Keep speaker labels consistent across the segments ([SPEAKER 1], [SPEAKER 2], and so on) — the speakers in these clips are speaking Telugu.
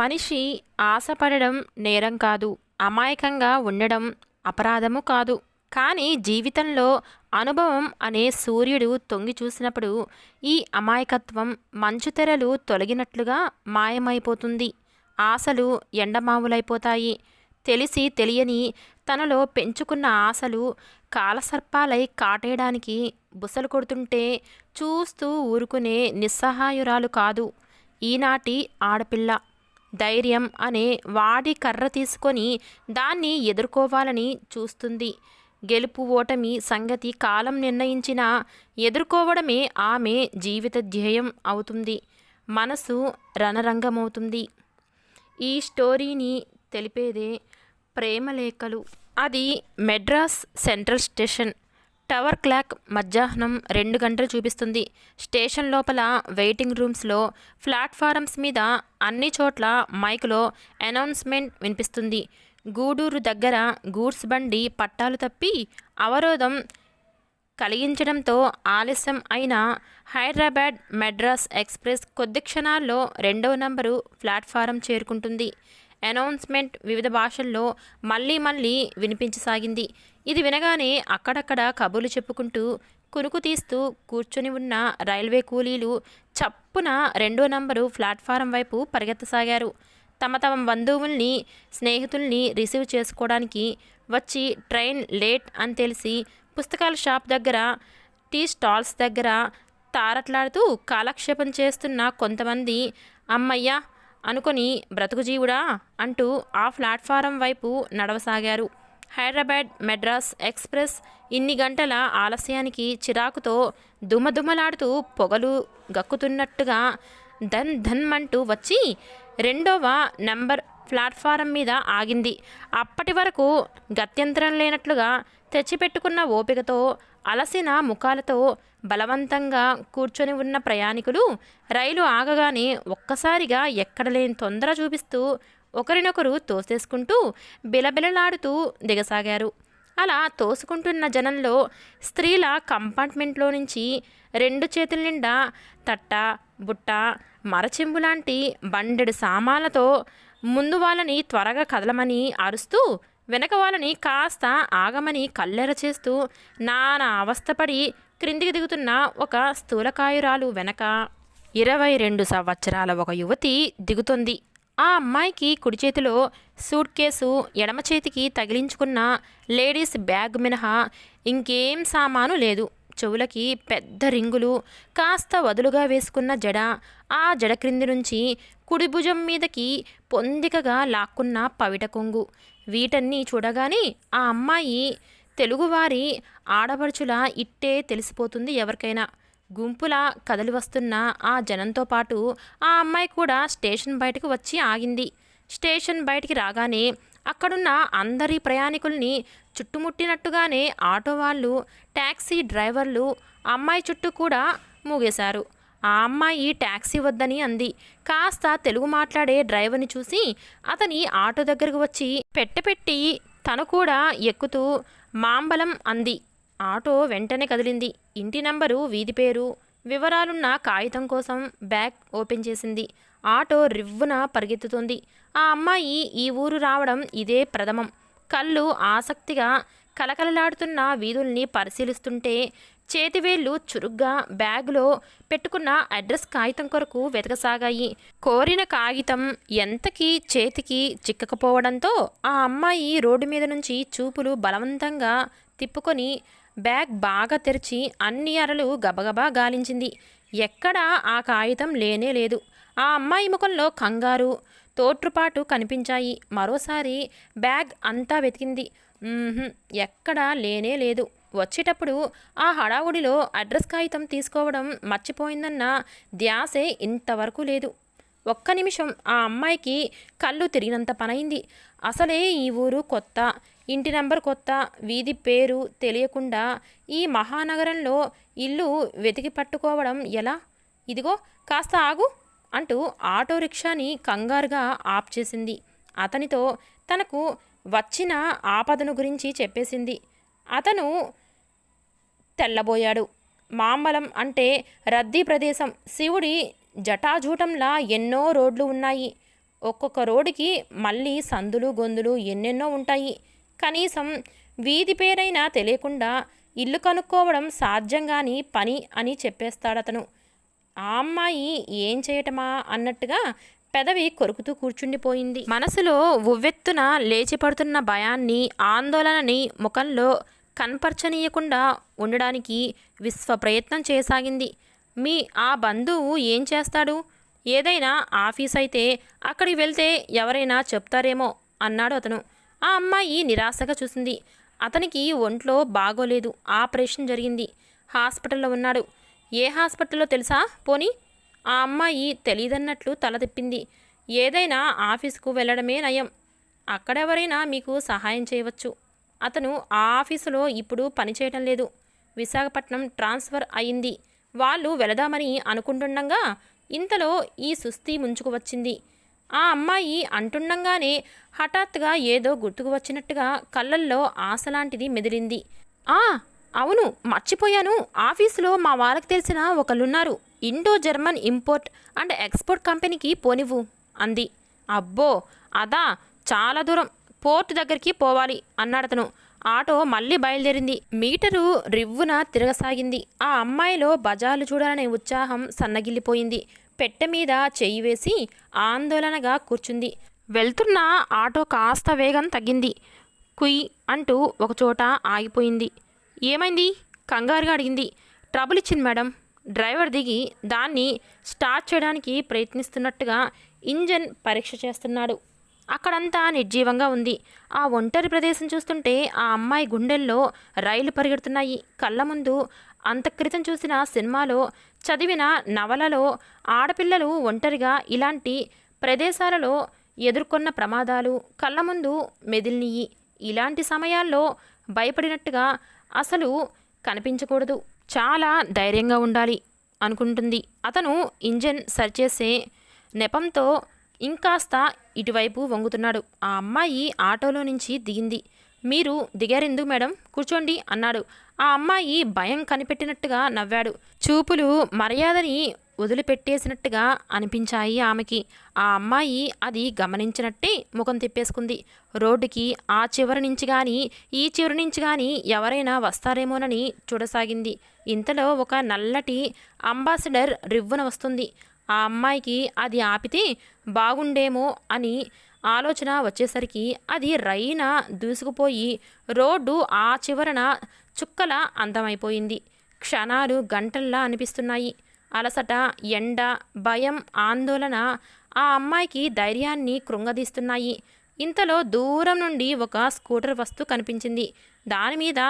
[SPEAKER 1] మనిషి ఆశపడడం నేరం కాదు అమాయకంగా ఉండడం అపరాధము కాదు. కానీ జీవితంలో అనుభవం అనే సూర్యుడు తొంగి చూసినప్పుడు ఈ అమాయకత్వం మంచు తెరలు తొలగినట్లుగా మాయమైపోతుంది. ఆశలు ఎండమావులైపోతాయి. తెలిసి తెలియని తనలో పెంచుకున్న ఆశలు కాలసర్పాలై కాటేయడానికి బుసలు కొడుతుంటే చూస్తూ ఊరుకునే నిస్సహాయురాలు కాదు. ఈనాటి ఆడపిల్ల ధైర్యం అనే వాడి కర్ర తీసుకొని దాన్ని ఎదుర్కోవాలని చూస్తుంది. గెలుపు ఓటమి సంగతి కాలం నిర్ణయించినా ఎదుర్కోవడమే ఆమె జీవిత ధ్యేయం అవుతుంది. మనసు రణరంగమవుతుంది. ఈ స్టోరీని తెలిపేదే ప్రేమలేఖలు అది Madras central station. Tower clock మధ్యాహ్నం రెండు గంటలు చూపిస్తుంది. స్టేషన్ లోపల వెయిటింగ్ రూమ్స్లో ప్లాట్ఫారమ్స్ మీద అన్ని చోట్ల మైక్లో అనౌన్స్మెంట్ వినిపిస్తుంది. గూడూరు దగ్గర గూడ్స్ బండి పట్టాలు తప్పి అవరోధం కలిగించడంతో ఆలస్యం అయిన హైదరాబాద్ మెడ్రాస్ ఎక్స్ప్రెస్ కొద్ది క్షణాల్లో రెండవ నంబరు ప్లాట్ఫారం చేరుకుంటుంది. అనౌన్స్మెంట్ వివిధ భాషల్లో మళ్ళీ మళ్ళీ వినిపించసాగింది. ఇది వినగానే అక్కడక్కడ కబుర్లు చెప్పుకుంటూ కునుకు తీస్తూ కూర్చొని ఉన్న రైల్వే కూలీలు చప్పున రెండో నంబరు ప్లాట్ఫారం వైపు పరిగెత్తసాగారు. తమ తమ బంధువుల్ని స్నేహితుల్ని రిసీవ్ చేసుకోవడానికి వచ్చి ట్రైన్ లేట్ అని తెలిసి పుస్తకాల షాప్ దగ్గర టీ స్టాల్స్ దగ్గర తారట్లాడుతూ కాలక్షేపం చేస్తున్న కొంతమంది అమ్మయ్య అనుకొని బ్రతుకుజీవుడా అంటూ ఆ ప్లాట్ఫారం వైపు నడవసాగారు. హైదరాబాద్ మెడ్రాస్ ఎక్స్ప్రెస్ ఇన్ని గంటల ఆలస్యానికి చిరాకుతో దుమదుమలాడుతూ పొగలు గక్కుతున్నట్టుగా ధన్ ధన్ అంటూ వచ్చి రెండవ నంబర్ ప్లాట్ఫారం మీద ఆగింది. అప్పటి వరకు గత్యంతరం లేనట్లుగా తెచ్చిపెట్టుకున్న ఓపికతో అలసిన ముఖాలతో బలవంతంగా కూర్చొని ఉన్న ప్రయాణికులు రైలు ఆగగానే ఒక్కసారిగా ఎక్కడలేని తొందర చూపిస్తూ ఒకరినొకరు తోసేసుకుంటూ బిలబిలలాడుతూ దిగసాగారు. అలా తోసుకుంటున్న జనంలో స్త్రీల కంపార్ట్మెంట్లో నుంచి రెండు చేతుల నిండా తట్ట బుట్ట మరచెంబు లాంటి బండెడు సామాన్లతో ముందు వాళ్ళని త్వరగా కదలమని అరుస్తూ వెనక వాళ్ళని కాస్త ఆగమని కల్లెర చేస్తూ నానా అవస్థపడి క్రిందికి దిగుతున్న ఒక స్థూలకాయురాలు వెనక ఇరవై రెండు సంవత్సరాల ఒక యువతి దిగుతుంది. ఆ అమ్మాయికి కుడి చేతిలో సూట్ కేసు ఎడమ చేతికి తగిలించుకున్న లేడీస్ బ్యాగ్ మినహా ఇంకేం సామాను లేదు. చెవులకి పెద్ద రింగులు కాస్త వదులుగా వేసుకున్న జడ ఆ జడ క్రింది నుంచి కుడి భుజం మీదకి పొందికగా లాక్కున్న పవిట కొంగు. వీటన్నీ చూడగానే ఆ అమ్మాయి తెలుగువారి ఆడపడుచుల ఇట్టే తెలిసిపోతుంది ఎవరికైనా. గుంపులా కదలి వస్తున్న ఆ జనంతో పాటు ఆ అమ్మాయి కూడా స్టేషన్ బయటకు వచ్చి ఆగింది. స్టేషన్ బయటికి రాగానే అక్కడున్న అందరి ప్రయాణికుల్ని చుట్టుముట్టినట్టుగానే ఆటో వాళ్ళు ట్యాక్సీ డ్రైవర్లు అమ్మాయి చుట్టూ కూడా మూగేశారు. ఆ అమ్మాయి ట్యాక్సీ వద్దని అంది. కాస్త తెలుగు మాట్లాడే డ్రైవర్ని చూసి అతని ఆటో దగ్గరకు వచ్చి పెట్టపెట్టి తను కూడా ఎక్కుతూ మాంబలం అంది. ఆటో వెంటనే కదిలింది. ఇంటి నంబరు వీధి పేరు వివరాలున్న కాగితం కోసం బ్యాగ్ ఓపెన్ చేసింది. ఆటో రివ్వున పరిగెత్తుతోంది. ఆ అమ్మాయి ఈ ఊరు రావడం ఇదే ప్రథమం. కళ్ళు ఆసక్తిగా కలకలలాడుతున్న వీధుల్ని పరిశీలిస్తుంటే చేతివేళ్ళు చురుగ్గా బ్యాగులో పెట్టుకున్న అడ్రస్ కాగితం కొరకు వెతకసాగాయి. కోరిన కాగితం ఎంతకి చేతికి చిక్కకపోవడంతో ఆ అమ్మాయి రోడ్డు మీద నుంచి చూపులు బలవంతంగా తిప్పుకొని బ్యాగ్ బాగా తెరిచి అన్ని అరలు గబగబా గాలించింది. ఎక్కడా ఆ కాగితం లేనే లేదు. ఆ అమ్మాయి ముఖంలో కంగారు తోట్రుపాటు కనిపించాయి. మరోసారి బ్యాగ్ అంతా వెతికింది. ఎక్కడా లేనే లేదు. వచ్చేటప్పుడు ఆ హడావుడిలో అడ్రస్ కాగితం తీసుకోవడం మర్చిపోయిందన్న ధ్యాసే ఇంతవరకు లేదు. ఒక్క నిమిషం ఆ అమ్మాయికి కళ్ళు తిరిగినంత పనైంది. అసలే ఈ ఊరు కొత్త ఇంటి నంబర్ కొత్త వీధి పేరు తెలియకుండా ఈ మహానగరంలో ఇల్లు వెతికి పట్టుకోవడం ఎలా? ఇదిగో కాస్త ఆగు అంటూ ఆటో రిక్షాని కంగారుగా ఆప్ చేసింది. అతనితో తనకు వచ్చిన ఆపదను గురించి చెప్పేసింది. అతను తెల్లబోయాడు. మాంబలం అంటే రద్దీ ప్రదేశం. శివుడి జటాజూటంలా ఎన్నో రోడ్లు ఉన్నాయి. ఒక్కొక్క రోడ్డుకి మళ్ళీ సందులు గొందులు ఎన్నెన్నో ఉంటాయి. కనీసం వీధి పేరైనా తెలియకుండా ఇల్లు కనుక్కోవడం సాధ్యంగాని పని అని చెప్పేస్తాడతను. ఆ అమ్మాయి ఏం చేయటమా అన్నట్టుగా పెదవి కొరుకుతూ కూర్చుండిపోయింది. మనసులో ఉవ్వెత్తున లేచిపడుతున్న భయాన్ని ఆందోళనని ముఖంలో కనపరచనీయకుండా ఉండడానికి విశ్వ ప్రయత్నం చేయసాగింది. మీ ఆ బంధువు ఏం చేస్తాడు? ఏదైనా ఆఫీస్ అయితే అక్కడికి వెళ్తే ఎవరైనా చెప్తారేమో అన్నాడు అతను. ఆ అమ్మాయి నిరాశగా చూసింది. అతనికి ఒంట్లో బాగోలేదు. ఆపరేషన్ జరిగింది. హాస్పిటల్లో ఉన్నాడు. ఏ హాస్పిటల్లో తెలుసా పోనీ? ఆ అమ్మాయి తెలియదన్నట్లు తల తిప్పింది. ఏదైనా ఆఫీస్కు వెళ్ళడమే నయం. అక్కడెవరైనా మీకు సహాయం చేయవచ్చు. అతను ఆ ఆఫీసులో ఇప్పుడు పనిచేయటం లేదు. విశాఖపట్నం ట్రాన్స్ఫర్ అయింది. వాళ్ళు వెళదామని అనుకుంటుండగా ఇంతలో ఈ సుస్థి ముంచుకు వచ్చింది. ఆ అమ్మాయి అంటుండగానే హఠాత్తుగా ఏదో గుర్తుకు వచ్చినట్టుగా కళ్ళల్లో ఆశలాంటిది మెదిలింది. ఆ అవును మర్చిపోయాను. ఆఫీసులో మా వాళ్ళకి తెలిసిన ఒకళ్ళున్నారు. Indo German import and export కంపెనీకి పోనివ్వు అంది. అబ్బో అదా చాలా దూరం. పోర్ట్ దగ్గరికి పోవాలి అన్నాడతను. ఆటో మళ్ళీ బయలుదేరింది. మీటరు రివ్వున తిరగసాగింది. ఆ అమ్మాయిలో బజార్లు చూడాలనే ఉత్సాహం సన్నగిల్లిపోయింది. పెట్టె మీద చెయ్యి వేసి ఆందోళనగా కూర్చుంది. వెళ్తున్న ఆటో కాస్త వేగం తగ్గింది. కుయ్ అంటూ ఒకచోట ఆగిపోయింది. ఏమైంది? కంగారుగా అడిగింది. ట్రబుల్ ఇచ్చింది మేడం. డ్రైవర్ దిగి దాన్ని స్టార్ట్ చేయడానికి ప్రయత్నిస్తున్నట్టుగా ఇంజన్ పరీక్ష చేస్తున్నాడు. అక్కడంతా నిర్జీవంగా ఉంది. ఆ ఒంటరి ప్రదేశం చూస్తుంటే ఆ అమ్మాయి గుండెల్లో రైలు పరిగెడుతున్నాయి. కళ్ళ ముందు అంతక్రితం చూసిన సినిమాలో చదివిన నవలలో ఆడపిల్లలు ఒంటరిగా ఇలాంటి ప్రదేశాలలో ఎదుర్కొన్న ప్రమాదాలు కళ్ళ ముందు మెదిలినియి. ఇలాంటి సమయాల్లో భయపడినట్టుగా అసలు కనిపించకూడదు. చాలా ధైర్యంగా ఉండాలి అనుకుంటుంది. అతను ఇంజన్ సరిచేసే నెపంతో ఇంకాస్త ఇటువైపు వంగుతున్నాడు. ఆ అమ్మాయి ఆటోలో నుంచి దిగింది. మీరు దిగారెందు మేడం? కూర్చోండి అన్నాడు. ఆ అమ్మాయి భయం కనిపెట్టినట్టుగా నవ్వాడు. చూపులు మర్యాదని వదిలిపెట్టేసినట్టుగా అనిపించాయి ఆమెకి. ఆ అమ్మాయి అది గమనించినట్టే ముఖం తిప్పేసుకుంది. రోడ్డుకి ఆ చివరి నుంచి కానీ ఈ చివరి నుంచి కానీ ఎవరైనా వస్తారేమోనని చూడసాగింది. ఇంతలో ఒక నల్లటి అంబాసిడర్ రివ్వున వస్తుంది. ఆ అమ్మాయికి అది ఆపితే బాగుండేమో అని ఆలోచన వచ్చేసరికి అది రైన దూసుకుపోయి రోడ్డు ఆ చివరన చుక్కల అందమైపోయింది. క్షణాలు గంటల్లా అనిపిస్తున్నాయి. అలసట ఎండ భయం ఆందోళన ఆ అమ్మాయికి ధైర్యాన్ని కృంగదీస్తున్నాయి. ఇంతలో దూరం నుండి ఒక స్కూటర్ వస్తూ కనిపించింది. దాని మీద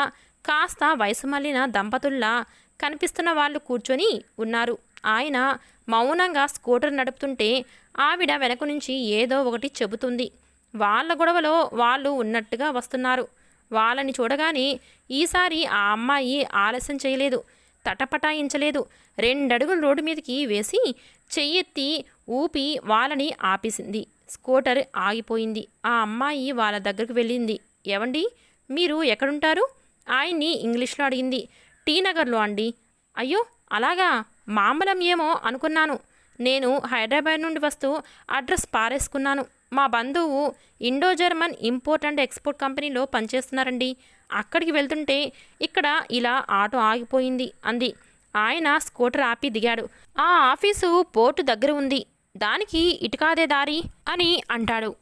[SPEAKER 1] కాస్త వయసు మళ్ళిన దంపతుల్లా కనిపిస్తున్న వాళ్ళు కూర్చొని ఉన్నారు. ఆయన మౌనంగా స్కూటర్ నడుపుతుంటే ఆవిడ వెనక నుంచి ఏదో ఒకటి చెబుతుంది. వాళ్ళ గొడవలో వాళ్ళు ఉన్నట్టుగా వస్తున్నారు. వాళ్ళని చూడగానే ఈసారి ఆ అమ్మాయి ఆలస్యం చేయలేదు తటపటాయించలేదు. రెండడుగులు రోడ్డు మీదకి వేసి చెయ్యెత్తి ఊపి వాళ్ళని ఆపేసింది. స్కూటర్ ఆగిపోయింది. ఆ అమ్మాయి వాళ్ళ దగ్గరకు వెళ్ళింది. ఏవండి మీరు ఎక్కడుంటారు? ఆయన్ని ఇంగ్లీష్లో అడిగింది. టీ నగర్లో అండి. అయ్యో అలాగా? మామూలం ఏమో అనుకున్నాను. నేను హైదరాబాద్ నుండి వస్తూ అడ్రస్ పారేసుకున్నాను. మా బంధువు Indo German import and export కంపెనీలో పనిచేస్తున్నారండి. అక్కడికి వెళ్తుంటే ఇక్కడ ఇలా ఆటో ఆగిపోయింది అంది. ఆయన స్కూటర్ ఆపి దిగాడు. ఆ ఆఫీసు పోర్టు దగ్గర ఉంది. దానికి ఇటుకాదే దారి అని అంటాడు.